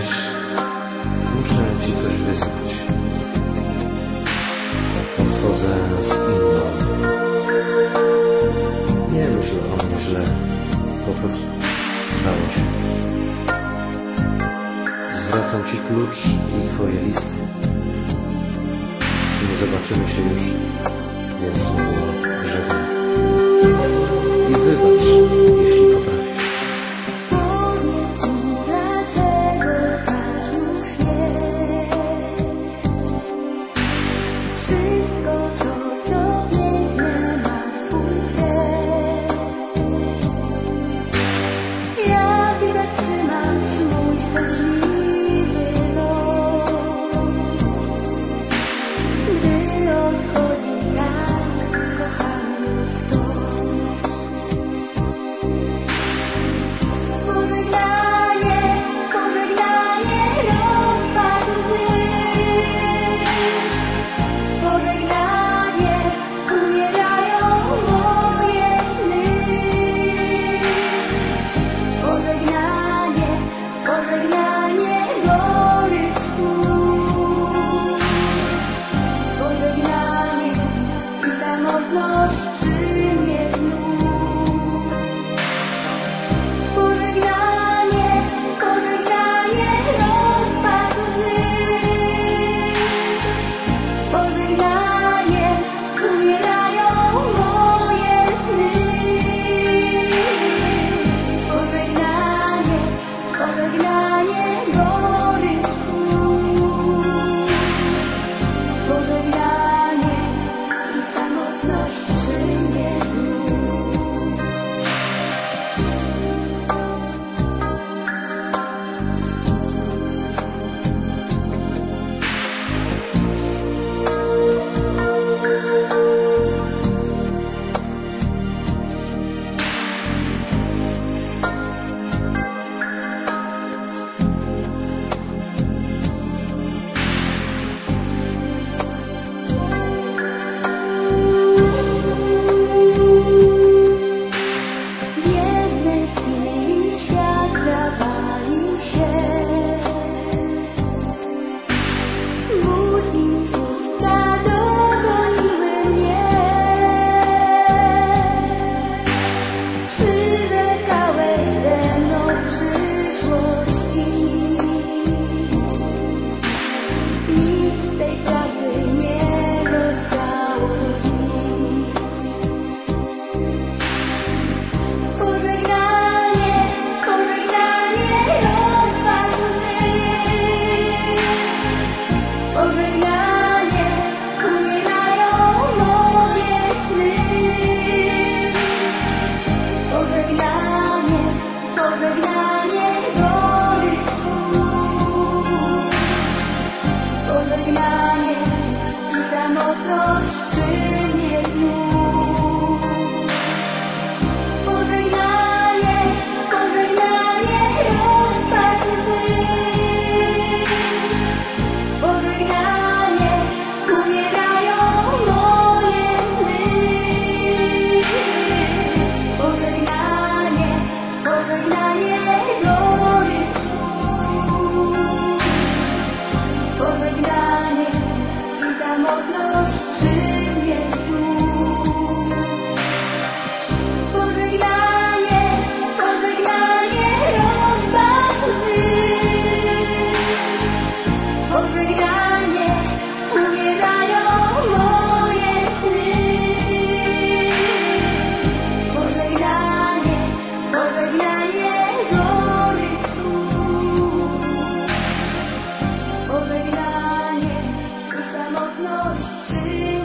Wiesz, muszę ci coś wyznać. Odchodzę z inną. Nie myśl o mnie źle. Po prostu stało się. Zwracam ci klucz i twoje listy. Nie zobaczymy się już, więc mówię 我只能。那些思念 miłość, ty just see miłość, ty